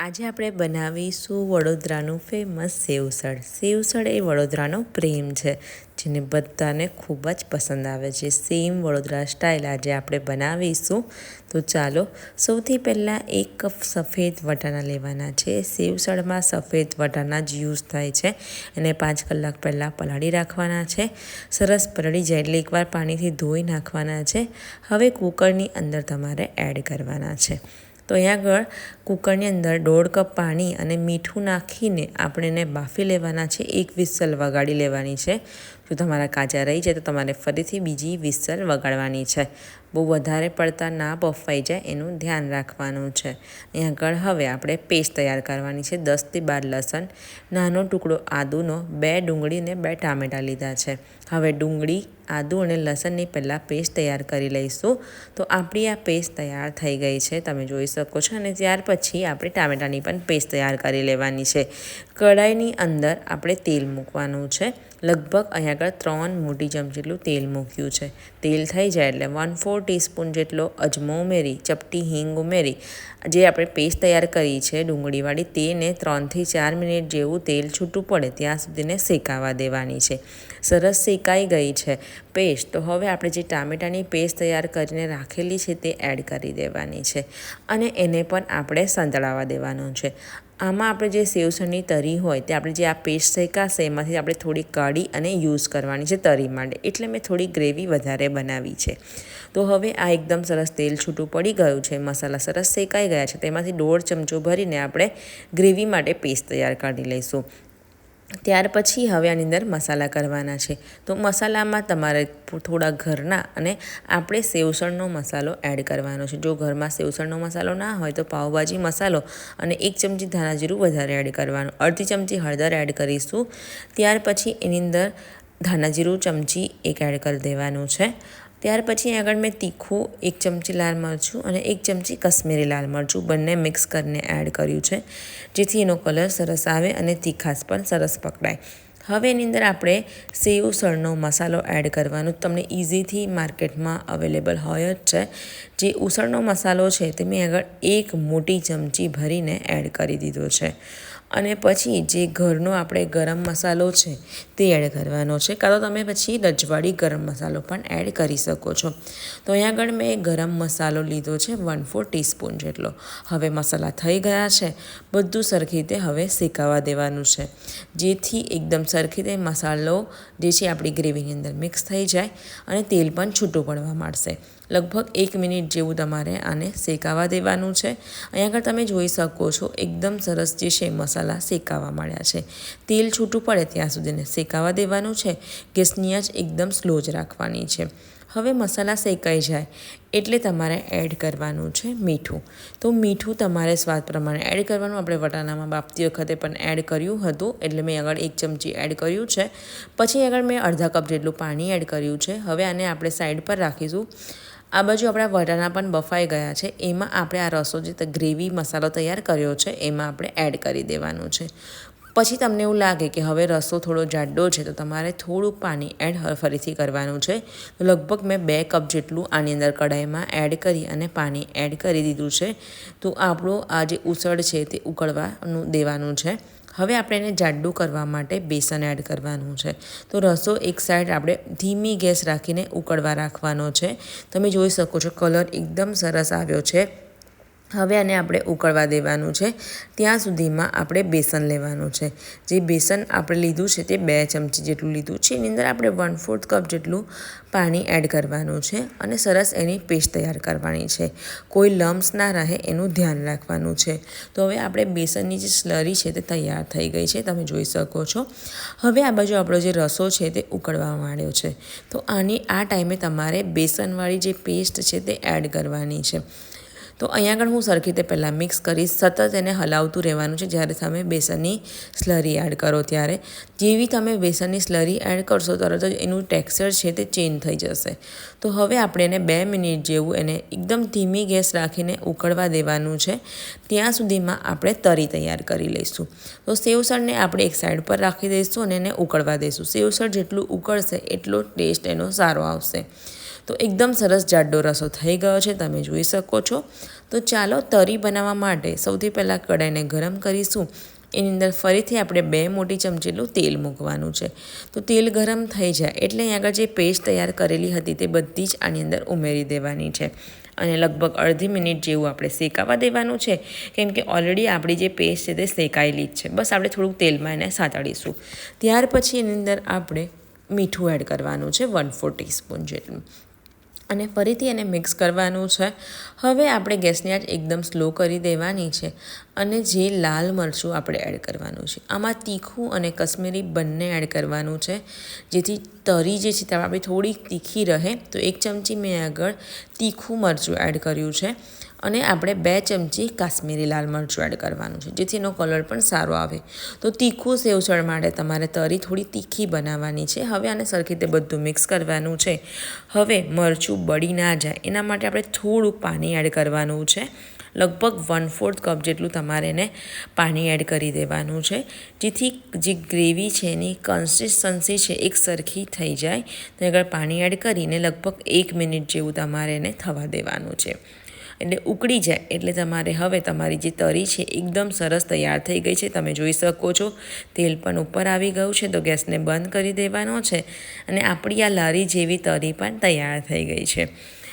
આજે આપણે બનાવીશું વડોદરાનું ફેમસ સેવસળ. સેવસળ એ વડોદરાનો પ્રેમ છે, જેને બધાને ખૂબ જ પસંદ આવે છે. સેમ વડોદરા સ્ટાઇલ આજે આપણે બનાવીશું. તો ચાલો, સૌથી પહેલાં એક કપ સફેદ વટાણા લેવાના છે. સેવસળમાં સફેદ વટાણા જ યુઝ થાય છે એને પાંચ કલાક પહેલાં પલાળી રાખવાના છે. સરસ પલળી જાય એટલે એકવાર પાણીથી ધોઈ નાખવાના છે. હવે કુકરની અંદર તમારે એડ કરવાના છે. તો અહીંયા આગળ કુકરની અંદર દોઢ કપ પાણી અને મીઠું નાખીને આપણે એને બાફી લેવાના છે. એક વિસલ વગાડી લેવાની છે. જો તમારા કાચા રહી જાય તો તમારે ફરીથી બીજી વિસલ વગાડવાની છે. બહુ વધારે પડતા ના બફાઈ જાય એનું ધ્યાન રાખવાનું છે. અહીં આગળ હવે આપણે પેસ્ટ તૈયાર કરવાની છે. દસથી બાર લસણ, નાનો ટુકડો આદુનો, બે ડુંગળી અને બે ટામેટાં લીધા છે. હવે ડુંગળી, આદુ અને લસણની પહેલાં પેસ્ટ તૈયાર કરી લઈશું. તો આપણી આ પેસ્ટ તૈયાર થઈ ગઈ છે. તમે જોઈ શકો છો અને ત્યાર પછી આપણે ટામેટાની પણ પેસ્ટ તૈયાર કરી લેવાની છે. કઢાઈની અંદર આપણે તેલ મૂકવાનું છે. લગભગ અહીંયા આગળ ત્રણ મોટી ચમચી જેટલું તેલ મૂક્યું છે. તેલ થઈ જાય એટલે વન ફોર ટીસ્પૂન જેટલો અજમો ઉમેરી, ચપટી હિંગ ઉમેરી, જે આપણે પેસ્ટ તૈયાર કરી છે ડુંગળીવાળી, તેને ત્રણથી ચાર મિનિટ જેવું તેલ છૂટું પડે ત્યાં સુધીને શેકાવા દેવાની છે. સરસ શેકાઈ ગઈ છે પેસ્ટ. તો હવે આપણે જે ટામેટાની પેસ્ટ તૈયાર કરીને રાખેલી છે તે એડ કરી દેવાની છે અને એને પણ આપણે સંતળાવા દેવાનું છે. આમાં આપણે જે સેવસણની તરી હોય તે આપણે જે આ પેસ્ટ શેકાશે એમાંથી આપણે થોડી કાઢી અને યુઝ કરવાની છે તરી માટે. એટલે મેં થોડી ગ્રેવી વધારે બનાવી છે. તો હવે આ એકદમ સરસ તેલ છૂટું પડી ગયું છે, મસાલા સરસ શેકાઈ ગયા છે, તેમાંથી દોઢ ચમચો ભરીને આપણે ગ્રેવી માટે પેસ્ટ તૈયાર કાઢી લઈશું. ત્યાર પછી હવે આની અંદર મસાલા કરવાના છે. તો મસાલામાં તમારે થોડા ઘરના અને આપણે સેવસણનો મસાલો એડ કરવાનો છે. જો ઘરમાં સેવસણનો મસાલો ના હોય તો પાઉભાજી મસાલો અને એક ચમચી ધાણા જીરું વધારે એડ કરવાનું. અડધી ચમચી હળદર એડ કરીશું. ત્યાર પછી એની અંદર ધાણાજીરું ચમચી એક એડ કરી દેવાનું છે. ત્યાર પછી આગળ મેં તીખું, એક ચમચી લાલ મરચું અને એક ચમચી કશ્મીરી લાલ મરચું બંને મિક્સ કરીને એડ કર્યું છે, જેથી એનો કલર સરસ આવે અને તીખાશ પણ સરસ પકડાય. હવે એની અંદર આપણે સેવ સળનો મસાલો એડ કરવાનો. તમને ઇઝીથી માર્કેટમાં અવેલેબલ હોય જ છે. જે ઉસળનો મસાલો છે તે મેં આગળ એક મોટી ચમચી ભરીને એડ કરી દીધો છે. અને પછી જે ઘરનો આપણે ગરમ મસાલો છે તે એડ કરવાનો છે. કાં તો તમે પછી રજવાડી ગરમ મસાલો પણ એડ કરી શકો છો. તો અહીંયા આગળ મેં ગરમ મસાલો લીધો છે વન ફોર ટીસ્પૂન જેટલો. હવે મસાલા થઈ ગયા છે. બધું સરખી રીતે હવે શેકાવા દેવાનું છે. જેથી એકદમ સરખી રીતે મસાલો જે છે આપણી ગ્રેવીની અંદર મિક્સ થઈ જાય અને તેલ પણ છૂટું પડવા માંડશે. લગભગ એક મિનિટ જેવું તમારે આને શેકાવા દેવાનું છે. અહીંયા આગળ તમે જોઈ શકો છો, એકદમ સરસ જે છે મસાલા શેકાવા માંડ્યા છે. તેલ છૂટું પડે ત્યાં સુધીને શેકાવા દેવાનું છે. ગેસની આંચ એકદમ સ્લો જ રાખવાની છે. હવે મસાલા શેકાઈ જાય એટલે તમારે એડ કરવાનું છે મીઠું. તો મીઠું તમારે સ્વાદ પ્રમાણે એડ કરવાનું. આપણે વટાણામાં બાપતી વખતે પણ એડ કર્યું હતું, એટલે મેં આગળ એક ચમચી એડ કર્યું છે. પછી આગળ મેં અડધા કપ જેટલું પાણી એડ કર્યું છે. હવે આને આપણે સાઈડ પર રાખીશું. આ બાજુ આપણા વટાણા પણ બફાઈ ગયા છે. એમાં આપણે આ રસો જે ગ્રેવી મસાલો તૈયાર કર્યો છે, એમાં આપણે એડ કરી દેવાનું છે. પછી તમને એવું લાગે કે હવે રસો થોડો જાડો છે, તો તમારે થોડુંક પાણી એડ ફરીથી કરવાનું છે. તો લગભગ મેં બે કપ જેટલું આની અંદર કઢાઈમાં એડ કરી અને પાણી એડ કરી દીધું છે. તો આપણું આ જે ઉસળ છે તે ઉકળવાનું દેવાનું છે. હવે આપણે એને જાડું કરવા માટે બેસન એડ કરવાનું છે. તો રસો એક સાઈડ આપણે ધીમી ગેસ રાખીને ઉકળવા રાખવાનો છે. તમે જોઈ શકો છો કલર એકદમ સરસ આવ્યો છે. હવે આને આપણે ઉકળવા દેવાનું છે. ત્યાં સુધીમાં આપણે બેસન લેવાનું છે. જે બેસન આપણે લીધું છે તે બે ચમચી જેટલું લીધું છે. એની અંદર આપણે વન ફોર્થ કપ જેટલું પાણી એડ કરવાનું છે અને સરસ એની પેસ્ટ તૈયાર કરવાની છે. કોઈ લમ્સ ના રહે એનું ધ્યાન રાખવાનું છે. તો હવે આપણે બેસનની જે સ્લરી છે તે તૈયાર થઈ ગઈ છે. તમે જોઈ શકો છો. હવે આ બાજુ આપણો જે રસો છે તે ઉકળવા માંડ્યો છે. તો આની આ ટાઈમે તમારે બેસનવાળી જે પેસ્ટ છે તે એડ કરવાની છે. તો અહીંયા આગળ હું સરખી રીતે પહેલાં મિક્સ કરીશ સતત એને હલાવતું રહેવાનું છે, જ્યારે તમે બેસનની સ્લરી એડ કરો ત્યારે. જેવી તમે બેસનની સ્લરી એડ કરશો, તરત જ એનું ટેક્સચર છે તે ચેન્જ થઈ જશે. તો હવે આપણે એને બે મિનિટ જેવું એને એકદમ ધીમી ગેસ રાખીને ઉકળવા દેવાનું છે. ત્યાં સુધીમાં આપણે તરી તૈયાર કરી લઈશું. તો સેવસળને આપણે એક સાઈડ પર રાખી દઈશું અને એને ઉકળવા દઈશું. સેવસળ જેટલું ઉકળશે, એટલો ટેસ્ટ એનો સારો આવશે. તો એકદમ સરસ જાડો રસો થઈ ગયો છે, તમે જોઈ શકો છો. તો ચાલો તરી બનાવવા માટે સૌથી પહેલાં કડાઈને ગરમ કરીશું. એની અંદર ફરીથી આપણે બે મોટી ચમચી તેલ મૂકવાનું છે. તો તેલ ગરમ થઈ જાય એટલે અહીં આગળ જે પેસ્ટ તૈયાર કરેલી હતી તે બધી જ આની અંદર ઉમેરી દેવાની છે. અને લગભગ અડધી મિનિટ જેવું આપણે શેકાવા દેવાનું છે, કેમ કે ઓલરેડી આપણી જે પેસ્ટ છે તે શેકાયેલી જ છે. બસ આપણે થોડુંક તેલમાં એને સાતળીશું ત્યાર પછી એની અંદર આપણે મીઠું એડ કરવાનું છે વન ફોર ટીસ્પૂન જેટલું. અને ફરીથી એને મિક્સ કરવાનું છે. હવે આપણે ગેસની આંચ એકદમ સ્લો કરી દેવાની છે અને જે લાલ મરચું આપણે એડ કરવાનું છે. આમાં તીખું અને કશ્મીરી બંને એડ કરવાનું છે. જેથી તરી જે છે તે આપણી થોડીક તીખી રહે. તો એક ચમચી મેં આગળ તીખું મરચું એડ કર્યું છે. અને આપણે બે ચમચી કાશ્મીરી લાલ મરચું એડ કરવાનું છે. જેથી એનો કલર પણ સારો આવે. તો તીખું સેવસળ માટે તમારે તરી થોડી તીખી બનાવવાની છે. હવે આને સરખી રીતે બધું મિક્સ કરવાનું છે. હવે મરચું બળી ના જાય. એના માટે આપણે થોડું પાણી એડ કરવાનું છે. લગભગ વન ફોર્થ કપ જેટલું તમારે એને પાણી એડ કરી દેવાનું છે. જેથી જે ગ્રેવી છે એની કન્સિસ્ટન્સી છે એક સરખી થઈ જાય. તો આગળ પાણી એડ કરીને લગભગ એક મિનિટ જેવું તમારે એને થવા દેવાનું છે. એટલે ઉકળી જાય. એટલે તમારે હવે તમારી જે તરી છે, એકદમ સરસ તૈયાર થઈ ગઈ છે. તમે જોઈ શકો છો, તેલ પણ ઉપર આવી ગયું છે, તો ગેસને બંધ કરી દેવાનો છે અને આપણી આ લારી જેવી તરી પણ તૈયાર થઈ ગઈ છે.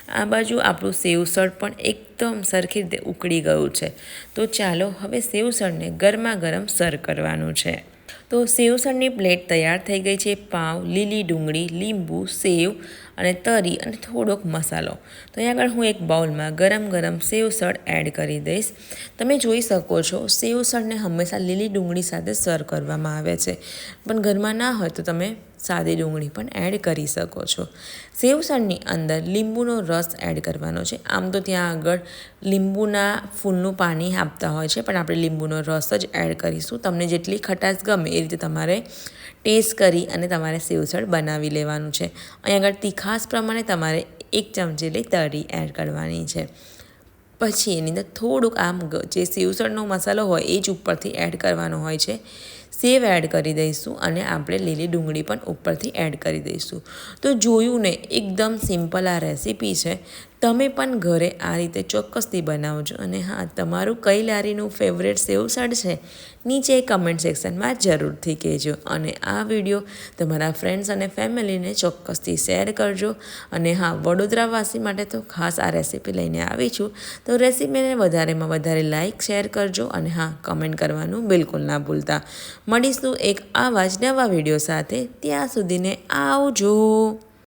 આ બાજુ આપણું સેવસળ પણ એકદમ સરખી રીતે ઉકળી ગયું છે. તો ચાલો હવે સેવસળને ગરમા ગરમ સર્વ કરવાનું છે. તો સેવસળની પ્લેટ તૈયાર થઈ ગઈ છે. પાવ, લીલી ડુંગળી, લીંબુ, સેવ અને તરી અને થોડોક મસાલો. તો અહીં આગળ હું એક બાઉલમાં ગરમ ગરમ સેવસળ એડ કરી દઈશ. તમે જોઈ શકો છો સેવસળને હંમેશા લીલી ડુંગળી સાથે સર્વ કરવામાં આવે છે. પણ ઘરમાં ના હોય તો તમે સાદી ડુંગળી પણ એડ કરી શકો છો. સેવસણની અંદર લીંબુનો રસ એડ કરવાનો છે. આમ તો ત્યાં આગળ લીંબુના ફૂલનું પાણી આપતા હોય છે, પણ આપણે લીંબુનો રસ જ એડ કરીશું. તમને જેટલી ખટાશ ગમે એ રીતે તમારે ટેસ્ટ કરી અને તમારે સેવસળ બનાવી લેવાનું છે. અહીં આગળ તીખાસ પ્રમાણે તમારે એક ચમચી લઈ તરી એડ કરવાની છે. પછી એની અંદર થોડુંક આમ જે સેવસળનો મસાલો હોય એ જ ઉપરથી એડ કરવાનો હોય છે. સેવ એડ કરી દઈશું અને આપણે લીલી ડુંગળી પણ ઉપરથી એડ કરી દઈશું. તો જોયું ને, એકદમ સિમ્પલ આ રેસીપી છે. તમે પણ ઘરે આ રીતે ચોક્કસથી બનાવજો. અને હા, તમારું કઈ લારીનું ફેવરેટ સેવસળ છે, નીચે કમેન્ટ સેક્શનમાં જરૂરથી કહેજો. અને આ વીડિયો તમારા ફ્રેન્ડ્સ અને ફેમિલીને ચોક્કસથી શેર કરજો. અને હા, વડોદરાવાસી માટે તો ખાસ આ રેસીપી લઈને આવી છું. તો રેસીપીને વધારેમાં વધારે લાઇક શેર કરજો. અને હા કમેન્ટ કરવાનું બિલકુલ ના ભૂલતા. મળીશું એક આવા જ નવા વીડિયો સાથે. ત્યાં સુધીને આવજો.